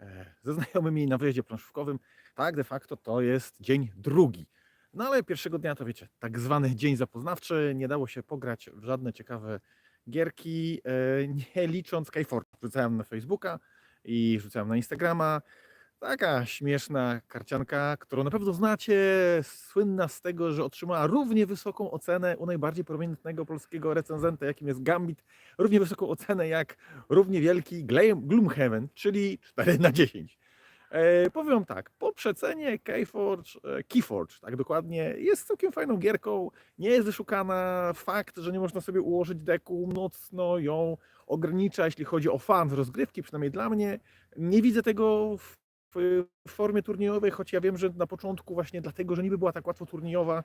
e, ze znajomymi na wyjeździe planszówkowym. Tak, de facto to jest dzień drugi. No ale pierwszego dnia to wiecie, tak zwany dzień zapoznawczy, nie dało się pograć w żadne ciekawe gierki, e, nie licząc Skyfort. Wrzucałem na Facebooka i wrzucałem na Instagrama. Taka śmieszna karcianka, którą na pewno znacie, słynna z tego, że otrzymała równie wysoką ocenę u najbardziej prominentnego polskiego recenzenta, jakim jest Gambit, równie wysoką ocenę jak równie wielki Gloomhaven, czyli 4 na 10. E, powiem tak, po przecenie Keyforge, e, Keyforge, tak dokładnie, jest całkiem fajną gierką, nie jest wyszukana, fakt, że nie można sobie ułożyć deku, mocno ją ogranicza, jeśli chodzi o fan z rozgrywki, przynajmniej dla mnie. Nie widzę tego w w formie turniejowej, choć ja wiem, że na początku właśnie dlatego, że niby była tak łatwo turniejowa,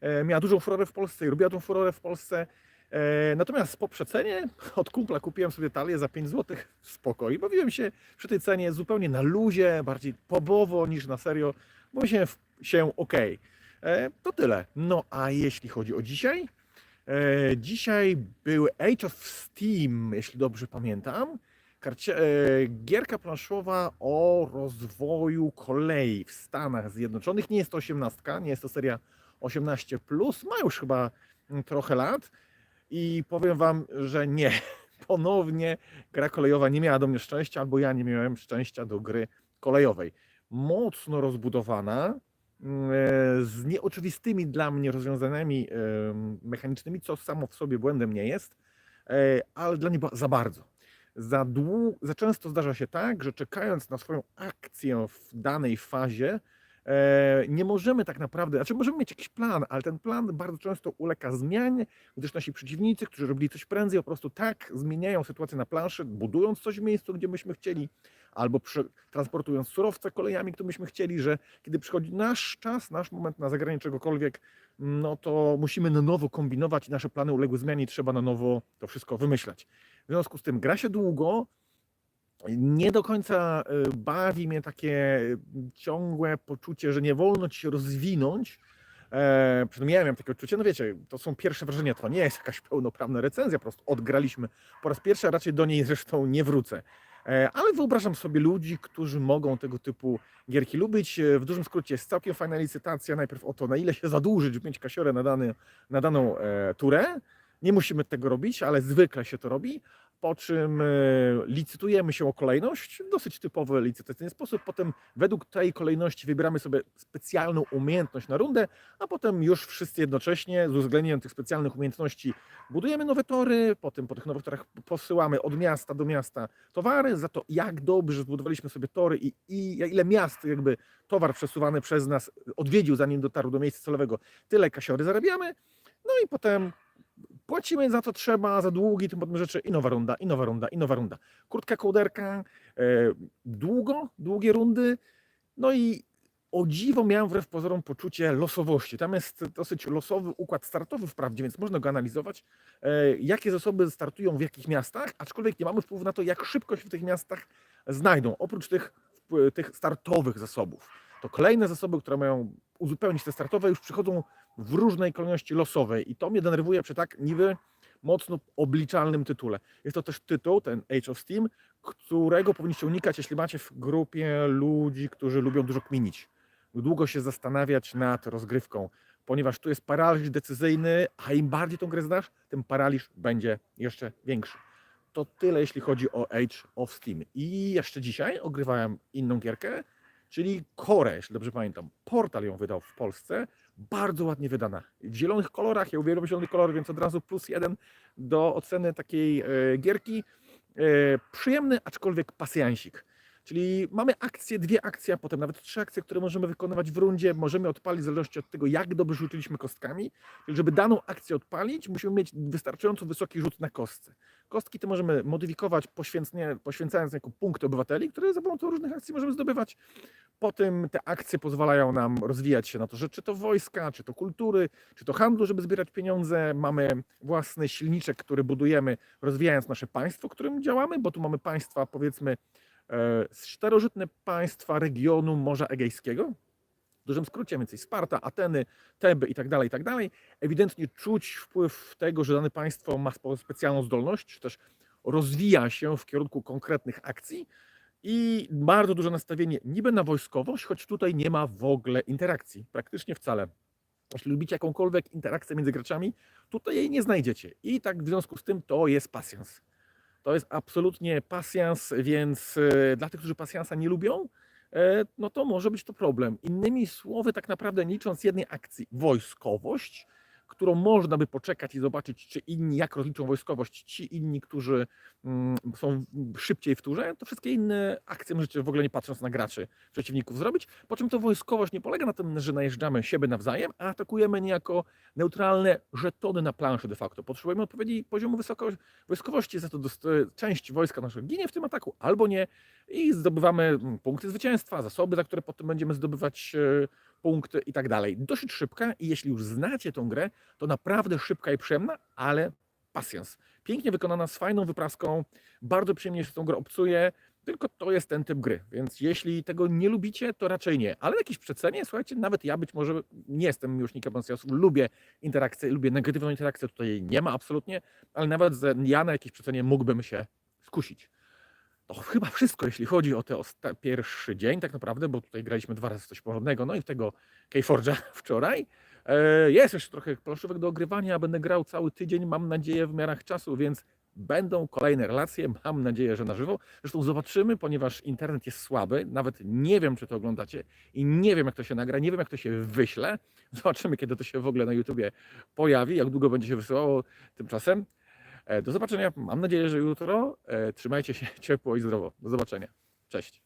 e, miała dużą furorę w Polsce i robiła tą furorę w Polsce. E, Natomiast po przecenie od kumpla kupiłem sobie talię za 5 zł spoko i bawiłem się przy tej cenie zupełnie na luzie, bardziej pobowo niż na serio, bo się, się ok. To tyle. No a jeśli chodzi o dzisiaj, e, dzisiaj był Age of Steam, jeśli dobrze pamiętam. Karcie, e, gierka planszowa o rozwoju kolei w Stanach Zjednoczonych. Nie jest to 18, nie jest to seria 18, ma już chyba mm, trochę lat. I powiem Wam, że nie. Ponownie gra kolejowa nie miała do mnie szczęścia, albo ja nie miałem szczęścia do gry kolejowej. Mocno rozbudowana, mm, e, z nieoczywistymi dla mnie rozwiązaniami mechanicznymi, co samo w sobie błędem nie jest, e, ale dla mnie za bardzo za, dłu- za często zdarza się tak, że czekając na swoją akcję w danej fazie, e, nie możemy tak naprawdę, znaczy możemy mieć jakiś plan, ale ten plan bardzo często ulega zmianie, gdyż nasi przeciwnicy, którzy robili coś prędzej, po prostu tak zmieniają sytuację na planszy, budując coś w miejscu, gdzie byśmy chcieli, albo przy, transportując surowce kolejami, które byśmy chcieli, że kiedy przychodzi nasz czas, nasz moment na zagranie czegokolwiek, no to musimy na nowo kombinować nasze plany uległy zmianie i trzeba na nowo to wszystko wymyślać. W związku z tym gra się długo. Nie do końca y, bawi mnie takie y, ciągłe poczucie, że nie wolno ci się rozwinąć. E, przynajmniej ja miałem takie odczucie, no wiecie, to są pierwsze wrażenia, to nie jest jakaś pełnoprawna recenzja, po prostu odgraliśmy po raz pierwszy, a raczej do niej zresztą nie wrócę. E, ale wyobrażam sobie ludzi, którzy mogą tego typu gierki lubić. E, W dużym skrócie jest całkiem fajna licytacja, najpierw o to, na ile się zadłużyć, żeby mieć kasiorę na, dany, na daną e, turę. Nie musimy tego robić, ale zwykle się to robi. Po czym e, licytujemy się o kolejność, dosyć typowy licytacyjny sposób. Potem według tej kolejności wybieramy sobie specjalną umiejętność na rundę, a potem już wszyscy jednocześnie z uwzględnieniem tych specjalnych umiejętności budujemy nowe tory, potem po tych nowych torach posyłamy od miasta do miasta towary, za to jak dobrze zbudowaliśmy sobie tory i, i ile miast jakby towar przesuwany przez nas odwiedził zanim dotarł do miejsca celowego, tyle kasiory zarabiamy. No i potem płacimy za co trzeba, za długi, tym podobne rzeczy i nowa runda, i nowa runda, i nowa runda. Krótka kołderka, e, długo, długie rundy, no i o dziwo miałem wbrew pozorom poczucie losowości. Tam jest dosyć losowy układ startowy wprawdzie, więc można go analizować, e, jakie zasoby startują w jakich miastach, aczkolwiek nie mamy wpływu na to, jak szybko się w tych miastach znajdą. Oprócz tych, tych startowych zasobów, to kolejne zasoby, które mają uzupełnić te startowe, już przychodzą w różnej kolejności losowej i to mnie denerwuje przy tak niby mocno obliczalnym tytule. Jest to też tytuł, ten Age of Steam, którego powinniście unikać, jeśli macie w grupie ludzi, którzy lubią dużo kminić. Długo się zastanawiać nad rozgrywką, ponieważ tu jest paraliż decyzyjny, a im bardziej tą grę znasz, tym paraliż będzie jeszcze większy. To tyle, jeśli chodzi o Age of Steam. I jeszcze dzisiaj ogrywałem inną gierkę, czyli Core, jeśli dobrze pamiętam. Portal ją wydał w Polsce, bardzo ładnie wydana. W zielonych kolorach, ja uwielbiam zielony kolor, więc od razu plus jeden do oceny takiej e, gierki. E, przyjemny, aczkolwiek pasjansik. Czyli mamy akcje, dwie akcje, a potem nawet trzy akcje, które możemy wykonywać w rundzie. Możemy odpalić w zależności od tego, jak dobrze rzuciliśmy kostkami. Czyli żeby daną akcję odpalić, musimy mieć wystarczająco wysoki rzut na kostce. Kostki te możemy modyfikować, poświęcając jako punkty obywateli, które za pomocą różnych akcji możemy zdobywać. Potem te akcje pozwalają nam rozwijać się na to, że czy to wojska, czy to kultury, czy to handlu, żeby zbierać pieniądze. Mamy własny silniczek, który budujemy, rozwijając nasze państwo, w którym działamy, bo tu mamy państwa, powiedzmy, starożytne państwa regionu Morza Egejskiego. W dużym skrócie, więcej Sparta, Ateny, Teby i tak dalej, i tak. Ewidentnie czuć wpływ tego, że dane państwo ma specjalną zdolność, czy też rozwija się w kierunku konkretnych akcji. I bardzo duże nastawienie niby na wojskowość, choć tutaj nie ma w ogóle interakcji, praktycznie wcale. Jeśli lubicie jakąkolwiek interakcję między graczami, tutaj jej nie znajdziecie. I tak w związku z tym to jest pasjans. To jest absolutnie pasjans, więc e, dla tych, którzy pasjansa nie lubią, e, no to może być to problem. Innymi słowy, tak naprawdę licząc jednej akcji, wojskowość, którą można by poczekać i zobaczyć, czy inni, jak rozliczą wojskowość, ci inni, którzy mm, są szybciej w turze, to wszystkie inne akcje możecie w ogóle nie patrząc na graczy przeciwników zrobić. Po czym to wojskowość nie polega na tym, że najeżdżamy siebie nawzajem, a atakujemy niejako neutralne żetony na planszy de facto. Potrzebujemy odpowiedzi poziomu wysoko- wojskowości, za to część wojska naszego ginie w tym ataku albo nie i zdobywamy mm, punkty zwycięstwa, zasoby, za które potem będziemy zdobywać e, punkty i tak dalej. Dosyć szybka i jeśli już znacie tą grę, to naprawdę szybka i przyjemna, ale pasjans. Pięknie wykonana, z fajną wypraską, bardzo przyjemnie się z tą grą obcuje, tylko to jest ten typ gry, więc jeśli tego nie lubicie, to raczej nie. Ale jakieś przecenie, słuchajcie, nawet ja być może nie jestem miłośnikiem pasjansów, lubię interakcję, lubię negatywną interakcję, tutaj jej nie ma absolutnie, ale nawet ja na jakieś przecenie mógłbym się skusić. To chyba wszystko, jeśli chodzi o ten pierwszy dzień, tak naprawdę, bo tutaj graliśmy dwa razy coś porządnego, no i w tego Keyforge'a wczoraj. E, Jest jeszcze trochę planszówek do ogrywania, będę grał cały tydzień, mam nadzieję, w miarach czasu, więc będą kolejne relacje, mam nadzieję, że na żywo. Zresztą zobaczymy, ponieważ internet jest słaby, nawet nie wiem, czy to oglądacie i nie wiem, jak to się nagra, nie wiem, jak to się wyśle. Zobaczymy, kiedy to się w ogóle na YouTubie pojawi, jak długo będzie się wysyłało tymczasem. E, Do zobaczenia, mam nadzieję, że jutro. E, Trzymajcie się ciepło i zdrowo. Do zobaczenia. Cześć.